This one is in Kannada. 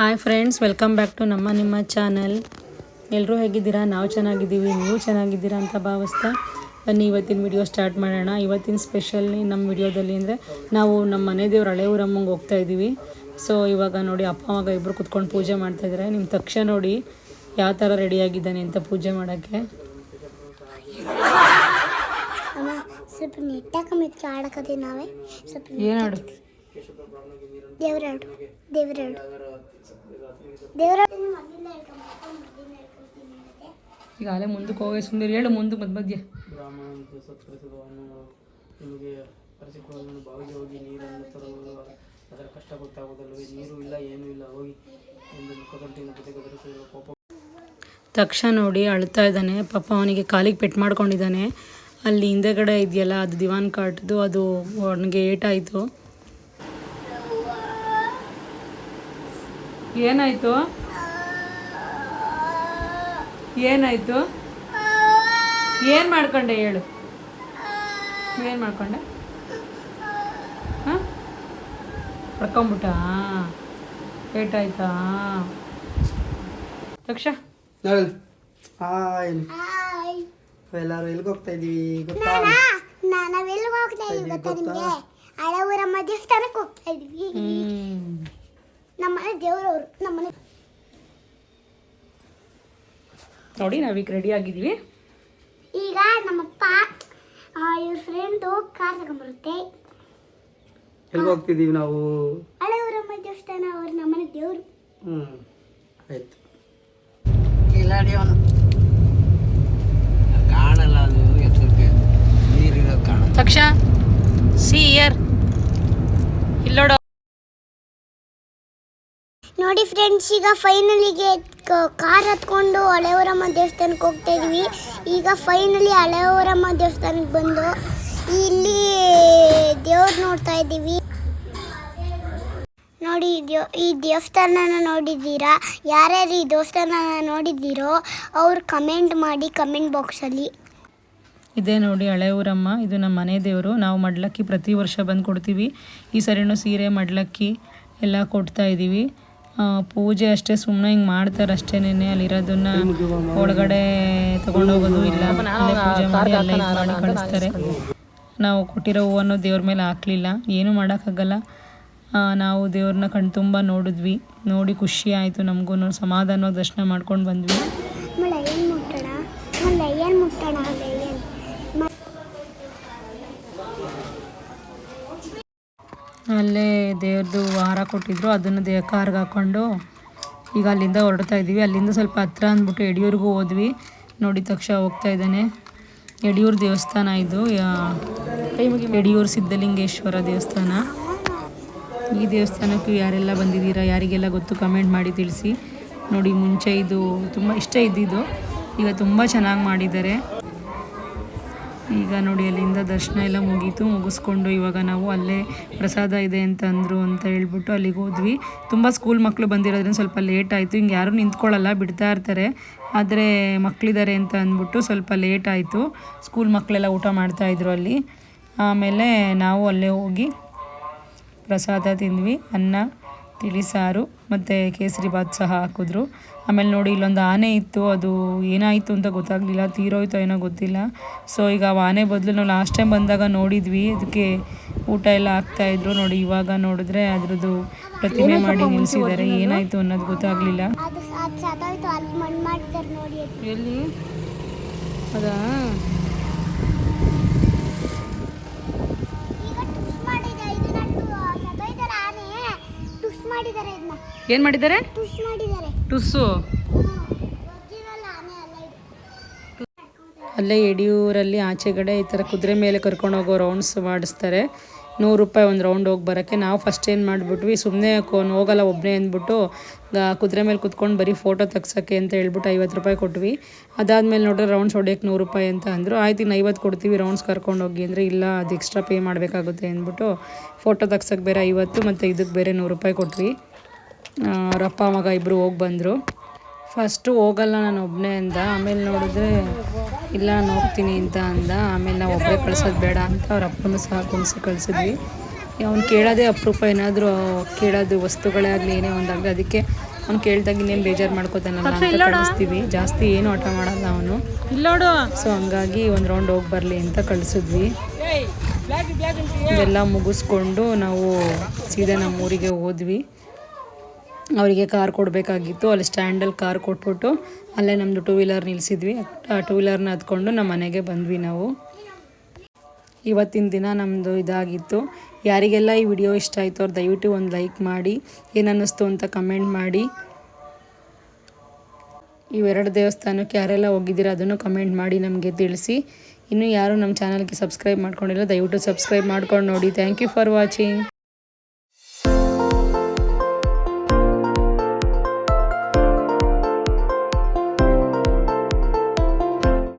Hi friends welcome back to ನಮ್ಮ ನಿಮ್ಮ ಚಾನಲ್. ಎಲ್ಲರೂ ಹೇಗಿದ್ದೀರಾ? ನಾವು ಚೆನ್ನಾಗಿದ್ದೀವಿ ನೀವು ಚೆನ್ನಾಗಿದ್ದೀರಾ ಅಂತ ಭಾವಿಸ್ತಾ ಬನ್ನಿ ಇವತ್ತಿನ ವಿಡಿಯೋ ಸ್ಟಾರ್ಟ್ ಮಾಡೋಣ. ಇವತ್ತಿನ ಸ್ಪೆಷಲಿ ನಮ್ಮ ವಿಡಿಯೋದಲ್ಲಿ ಅಂದರೆ ನಾವು ನಮ್ಮ ಮನೆ ದೇವ್ರ ಹಳೆ ಊರಮ್ಮಂಗೆ ಹೋಗ್ತಾ ಇದ್ದೀವಿ. ಸೊ ಇವಾಗ ನೋಡಿ ಅಪ್ಪ ಅವಾಗ ಇಬ್ಬರು ಕುತ್ಕೊಂಡು ಪೂಜೆ ಮಾಡ್ತಾ ಇದ್ದಾರೆ ನಿಮ್ಮ ತಕ್ಷಣ ನೋಡಿ ಯಾವ ಥರ ರೆಡಿಯಾಗಿದ್ದಾನೆ ಅಂತ ಪೂಜೆ ಮಾಡೋಕ್ಕೆ. ಸ್ವಲ್ಪ ಆಡಕತ್ತೀವಿ ನಾವೇ. ಸ್ವಲ್ಪ ಏನಾಡು ದೇವರಾಡು ದೇವರಾಡು ದೇವರಾಡು ಈಗ ಅಲ್ಲೇ ಮುಂದಕ್ಕೆ ಹೋಗಿ ಸುಂದರ ಹೇಳು ಮುಂದಕ್ಕೆ ಮಧ್ಯ. ಮಧ್ಯ ತಕ್ಷ ನಿಮಗೆ ಪರಿಸಿಕೊಳ್ಳಲು ಬಾವಿಗೆ ಹೋಗಿ ನೀರನ್ನು ತರುವುದು ಅದರ ಕಷ್ಟ ಗೊತ್ತಾಗುವುದಲ್ಲವೇ? ನೀರು ಇಲ್ಲ ಏನೂ ಇಲ್ಲ ಹೋಗಿ ಎಂದು ಮುಖಗಂಟಿನ ಜೊತೆ ಗದರಿಸಿದ ಕೋಪ ತಕ್ಷಣ ನೋಡಿ ಅಳ್ತಾ ಇದ್ದಾನೆ. ಪಾಪ ಅವನಿಗೆ ಕಾಲಿಗೆ ಪೆಟ್ಟು ಮಾಡ್ಕೊಂಡಿದ್ದಾನೆ. ಅಲ್ಲಿ ಹಿಂದೆಗಡೆ ಇದೆಯಲ್ಲ ಅದು ದಿವಾನ್ ಕಾಟ್ದು ಅದು ಅವನಿಗೆ ಏಟಾಯಿತು. ಏನಾಯಿತು? ಏನಾಯಿತು? ಏನು ಮಾಡ್ಕೊಂಡೆ ಹೇಳು. ಏನು ಮಾಡ್ಕೊಂಡೆ? ಹಾಂ? ಹೊಡ್ಕೊಂಬಿಟ್ಟ ಏಟಾಯ್ತಾ ತಕ್ಷ ಹಾಯ್ ಹಾಯ್. ಹಾಯ್. ಎಲ್ಲರೂ ಎಲ್ಲಿಗೆ ಹೋಗ್ತಾ ಇದೀವಿ ಗೊತ್ತಾ? ನಾನು? ಎಲ್ಲಿ ಹೋಗ್ತಾ ಇದೀವಿ ಗೊತ್ತಾ ನಿಮಗೆ? ಹಳೆ ಊರಮ್ಮ ದೇವಸ್ಥಾನಕ್ಕೆ ಹೋಗ್ತಾ ಇದ್ದೀವಿ. ನಮ್ಮನೆ ದೇವರವರು ನಮ್ಮನೆ ನೋಡಿ ನಾವೀಗ ರೆಡಿ ಆಗಿದ್ದೀವಿ. ಈಗ ನಮ್ಮಪ್ಪ ಇವ್ರ ಫ್ರೆಂಡು ಕಾರ್ ತಗೊಂಡ್ಬರುತ್ತೆ. ಎಲ್ಲಿ ಹೋಗ್ತಿದ್ದೀವಿ ನಾವು? ಹಳೆ ಊರಮ್ಮ ದೇವಸ್ಥಾನ ಅವ್ರು ನಮ್ಮನೆ ದೇವರು. ಹ್ಞೂ ಆಯ್ತು. ಕಿಲಾಡಿ ಅವನು ಕಾಣಲ್ಲ ಅದು ಎತ್ತರಕ್ಕೆ. ನೀರಿರೋದು ಕಾಣ ತಕ್ಷ ಸಿ ಇಯರ್ ನೋಡಿ ಫ್ರೆಂಡ್ಸ್ ಈಗ ಫೈನಲಿಗೆ ಕಾರ್ ಹತ್ಕೊಂಡು ಹಳೆಯವರಮ್ಮ ದೇವಸ್ಥಾನಕ್ಕೆ ಹೋಗ್ತಾ ಇದೀವಿ. ಈಗ ಫೈನಲಿ ಹಳೆಯವರಮ್ಮ ದೇವಸ್ಥಾನಕ್ಕೆ ಬಂದು ಇಲ್ಲಿ ದೇವ್ರು ನೋಡ್ತಾ ಇದ್ದೀವಿ. ನೋಡಿ, ದೇವ್, ಈ ದೇವಸ್ಥಾನನ ನೋಡಿದ್ದೀರಾ? ಯಾರ್ಯಾರು ಈ ದೇವಸ್ಥಾನನ ನೋಡಿದ್ದೀರೋ ಅವ್ರು ಕಮೆಂಟ್ ಮಾಡಿ ಕಮೆಂಟ್ ಬಾಕ್ಸಲ್ಲಿ ಇದೇ ನೋಡಿ ಹಳೆ ಊರಮ್ಮ ಇದು ನಮ್ಮ ಮನೆ ದೇವರು. ನಾವು ಮಡ್ಲಕ್ಕಿ ಪ್ರತಿ ವರ್ಷ ಬಂದು ಕೊಡ್ತೀವಿ ಈ ಸರಿನೂ ಸೀರೆ, ಮಡ್ಲಕ್ಕಿ ಎಲ್ಲ ಕೊಡ್ತಾ ಇದ್ದೀವಿ. ಪೂಜೆ ಅಷ್ಟೇ ಸುಮ್ಮನೆ ಹಿಂಗೆ ಮಾಡ್ತಾರೆ ಅಷ್ಟೇನೆ ಅಲ್ಲಿರೋದನ್ನ ಒಳಗಡೆ ತಗೊಂಡೋಗೋದು ಇಲ್ಲ. ಪೂಜೆ ಮಾಡಿ ಅಲ್ಲೇ ಇದು ಮಾಡಿ ಕಳಿಸ್ತಾರೆ. ನಾವು ಕೊಟ್ಟಿರೋ ಹೂವನ್ನು ದೇವ್ರ ಮೇಲೆ ಹಾಕ್ಲಿಲ್ಲ. ಏನೂ ಮಾಡೋಕ್ಕಾಗಲ್ಲ. ನಾವು ದೇವ್ರನ್ನ ಕಣ್ ತುಂಬ ನೋಡಿದ್ವಿ. ನೋಡಿ ಖುಷಿ ಆಯಿತು ನಮಗೂ ಸಮಾಧಾನವಾಗಿ ದರ್ಶನ ಮಾಡ್ಕೊಂಡು ಬಂದ್ವಿ ಆಮೇಲೆ ಏನು ಮುಟ್ಟೋಣ ಆಮೇಲೆ ಏನು ಮುಟ್ಟೋಣ ಆಮೇಲೆ ಏನು ಅಲ್ಲೇ ದೇವ್ರದ್ದು ವಾರ ಕೊಟ್ಟಿದ್ರು, ಅದನ್ನು ದೇ, ಕಾರ್ಗೆ ಹಾಕ್ಕೊಂಡು ಈಗ ಅಲ್ಲಿಂದ ಹೊರಡ್ತಾ ಇದ್ದೀವಿ. ಅಲ್ಲಿಂದ ಸ್ವಲ್ಪ ಹತ್ರ ಅಂದ್ಬಿಟ್ಟು ಯಡಿಯೂರಿಗೂ ಹೋದ್ವಿ. ನೋಡಿದ ತಕ್ಷಣ ಹೋಗ್ತಾ ಇದ್ದಾನೆ. ಯಡಿಯೂರು ದೇವಸ್ಥಾನ ಇದು ಯಡಿಯೂರು ಸಿದ್ಧಲಿಂಗೇಶ್ವರ ದೇವಸ್ಥಾನ. ಈ ದೇವಸ್ಥಾನಕ್ಕೂ ಯಾರೆಲ್ಲ ಬಂದಿದ್ದೀರಾ, ಯಾರಿಗೆಲ್ಲ ಗೊತ್ತು ಕಮೆಂಟ್ ಮಾಡಿ ತಿಳಿಸಿ. ನೋಡಿ, ಮುಂಚೆ ಇದು ತುಂಬ ಇಷ್ಟ ಇದ್ದಿದ್ದು. ಈಗ ತುಂಬ ಚೆನ್ನಾಗಿ ಮಾಡಿದ್ದಾರೆ. ಈಗ ನೋಡಿ, ಅಲ್ಲಿಂದ ದರ್ಶನ ಎಲ್ಲ ಮುಗೀತು. ಮುಗಿಸ್ಕೊಂಡು ಇವಾಗ ನಾವು ಅಲ್ಲೇ ಪ್ರಸಾದ ಇದೆ ಅಂತ ಅಂದರು ಅಂತ ಹೇಳ್ಬಿಟ್ಟು ಅಲ್ಲಿಗೆ ಹೋದ್ವಿ. ತುಂಬ ಸ್ಕೂಲ್ ಮಕ್ಕಳು ಬಂದಿರೋದ್ರಿಂದ ಸ್ವಲ್ಪ ಲೇಟ್ ಆಯಿತು. ಹಿಂಗೆ ಯಾರೂ ನಿಂತ್ಕೊಳ್ಳಲ್ಲ, ಬಿಡ್ತಾ ಇರ್ತಾರೆ. ಆದರೆ ಮಕ್ಕಳಿದ್ದಾರೆ ಅಂತ ಅಂದ್ಬಿಟ್ಟು ಸ್ವಲ್ಪ ಲೇಟ್ ಆಯಿತು. ಸ್ಕೂಲ್ ಮಕ್ಕಳೆಲ್ಲ ಊಟ ಮಾಡ್ತಾಯಿದ್ರು ಅಲ್ಲಿ. ಆಮೇಲೆ ನಾವು ಅಲ್ಲೇ ಹೋಗಿ ಪ್ರಸಾದ ತಿಂದ್ವಿ. ಅನ್ನ ತಿಳಿಸಾರು ಮತ್ತು ಕೇಸರಿ ಬಾತ್ ಸಹ ಹಾಕಿದ್ರು. ಆಮೇಲೆ ನೋಡಿ ಇಲ್ಲೊಂದು ಆನೆ ಇತ್ತು ಅದು ಏನಾಯಿತು ಅಂತ ಗೊತ್ತಾಗಲಿಲ್ಲ ತೀರೋಯ್ತೋ ಏನೋ ಗೊತ್ತಿಲ್ಲ. ಸೊ ಈಗ ಆ ಆನೆ ಬದಲು ನಾವು ಲಾಸ್ಟ್ ಟೈಮ್ ಬಂದಾಗ ನೋಡಿದ್ವಿ ಅದಕ್ಕೆ ಊಟ ಎಲ್ಲ ಹಾಕ್ತಾಯಿದ್ರು ನೋಡಿ ಇವಾಗ ನೋಡಿದ್ರೆ ಅದರದ್ದು ಪ್ರತಿಮೆ ಮಾಡಿ ನಿಲ್ಲಿಸಿದ್ದಾರೆ ಏನಾಯಿತು ಅನ್ನೋದು ಗೊತ್ತಾಗಲಿಲ್ಲ. ಎಲ್ಲಿ? ಅದಾ ಈಗ ಟುಸ್ ಮಾಡಿದೆ ಇದನ್ನ ಟು- ಸತ್ತೋಯ್ತಲ್ಲ ಆನೆ ಟುಸ್ ಮಾಡಿದ್ದಾರೆ ಇದನ್ನ ಏನು ಮಾಡಿದ್ದಾರೆ? ಟುಸ್ ಮಾಡಿದ್ದಾರೆ. ಟುಸ್ಸು? ಅಲ್ಲ ಯಡಿಯೂರಲ್ಲಿ ಆಚೆಗಡೆ ಈ ಥರ ಕುದುರೆ ಮೇಲೆ ಕರ್ಕೊಂಡು ಹೋಗೋ ರೌಂಡ್ಸ್ ಮಾಡಿಸ್ತಾರೆ. ನೂರು ರೂಪಾಯಿ ಒಂದು ರೌಂಡ್ ಹೋಗಿ ಬರೋಕ್ಕೆ. ನಾವು ಫಸ್ಟ್ ಏನು ಮಾಡಿಬಿಟ್ವಿ ಸುಮ್ಮನೆ ಕೋನ್ ಹೋಗಲ್ಲ ಒಬ್ಬನೇ ಅಂದ್ಬಿಟ್ಟು ಕುದುರೆ ಮೇಲೆ ಕುತ್ಕೊಂಡು ಬರೀ ಫೋಟೋ ತೆಗ್ಸೋಕ್ಕೆ ಅಂತ ಹೇಳ್ಬಿಟ್ಟು ಐವತ್ತು ರೂಪಾಯಿ ಕೊಟ್ವಿ. ಅದಾದಮೇಲೆ ನೋಡಿದ್ರೆ ರೌಂಡ್ಸ್ ಹೊಡೆಯೋಕ್ಕೆ ನೂರು ರೂಪಾಯಿ ಅಂತ ಅಂದರು. ಆಯ್ತು ಇನ್ನು ಐವತ್ತು ಕೊಡ್ತೀವಿ ರೌಂಡ್ಸ್ ಕರ್ಕೊಂಡು ಹೋಗಿ ಅಂದರೆ ಇಲ್ಲ ಅದು ಎಕ್ಸ್ಟ್ರಾ ಪೇ ಮಾಡಬೇಕಾಗುತ್ತೆ ಅಂದ್ಬಿಟ್ಟು ಫೋಟೋ ತೆಗ್ಸೋಕ್ಕೆ ಬೇರೆ ಐವತ್ತು ಮತ್ತು ಇದಕ್ಕೆ ಬೇರೆ ನೂರು ರೂಪಾಯಿ ಕೊಟ್ವಿ. ಅವ್ರ ಮಗ ಇಬ್ಬರು ಹೋಗಿ ಬಂದರು. ಫಸ್ಟು ಹೋಗಲ್ಲ ನಾನು ಒಬ್ಬನೇ ಅಂದ. ಆಮೇಲೆ ನೋಡಿದ್ರೆ ಇಲ್ಲ ನಾನು ಹೋಗ್ತೀನಿ ಅಂತ ಅಂದ. ಆಮೇಲೆ ನಾವು ಒಬ್ಬರೇ ಕಳ್ಸೋದು ಬೇಡ ಅಂತ ಅವ್ರ ಅಪ್ಪನ ಸಹ ಕುಣಿಸಿ ಕಳಿಸಿದ್ವಿ. ಅವ್ನು ಕೇಳೋದೇ ಅಪರೂಪ. ಏನಾದರೂ ಕೇಳೋದು ವಸ್ತುಗಳೇ ಆಗಲಿ ಏನೇ ಒಂದಾಗಲಿ ಅದಕ್ಕೆ ಅವ್ನು ಕೇಳ್ದಾಗ ಇನ್ನೇನು ಬೇಜಾರು ಮಾಡ್ಕೋತಾನಲ್ಲ ಅಂತ ಕಳಿಸ್ತೀವಿ. ಜಾಸ್ತಿ ಏನು ಆಟ ಮಾಡಲ್ಲ ಅವನು. ಸೊ ಹಂಗಾಗಿ ಒಂದು ರೌಂಡ್ ಹೋಗಿ ಬರಲಿ ಅಂತ ಕಳಿಸಿದ್ವಿ. ಇದೆಲ್ಲ ಮುಗಿಸ್ಕೊಂಡು ನಾವು ಸೀದಾ ನಮ್ಮ ಊರಿಗೆ ಹೋದ್ವಿ. ಅವರಿಗೆ ಕಾರ್ ಕೊಡಬೇಕಾಗಿತ್ತು. ಅಲ್ಲಿ ಸ್ಟ್ಯಾಂಡಲ್ಲಿ ಕಾರ್ ಕೊಟ್ಬಿಟ್ಟು ಅಲ್ಲೇ ನಮ್ಮದು ಟೂ ವೀಲರ್ ನಿಲ್ಲಿಸಿದ್ವಿ ಆ ಟೂ ವೀಲರ್ನ ಹತ್ಕೊಂಡು ನಮ್ಮ ಮನೆಗೆ ಬಂದ್ವಿ ನಾವು. ಇವತ್ತಿನ ದಿನ ನಮ್ಮದು ಇದಾಗಿತ್ತು. ಯಾರಿಗೆಲ್ಲ ಈ ವಿಡಿಯೋ ಇಷ್ಟ ಆಯಿತು ಅವ್ರು ದಯವಿಟ್ಟು ಒಂದು ಲೈಕ್ ಮಾಡಿ ಏನನ್ನಿಸ್ತು ಅಂತ ಕಮೆಂಟ್ ಮಾಡಿ. ಇವೆರಡು ದೇವಸ್ಥಾನಕ್ಕೆ ಯಾರೆಲ್ಲ ಹೋಗಿದ್ದೀರಾ ಅದನ್ನು ಕಮೆಂಟ್ ಮಾಡಿ ನಮಗೆ ತಿಳಿಸಿ. ಇನ್ನು ಯಾರು ನಮ್ಮ ಚಾನಲ್ಗೆ ಸಬ್ಸ್ಕ್ರೈಬ್ ಮಾಡ್ಕೊಂಡಿಲ್ಲ, ದಯವಿಟ್ಟು ಸಬ್ಸ್ಕ್ರೈಬ್ ಮಾಡ್ಕೊಂಡು ನೋಡಿ. Thank you for watching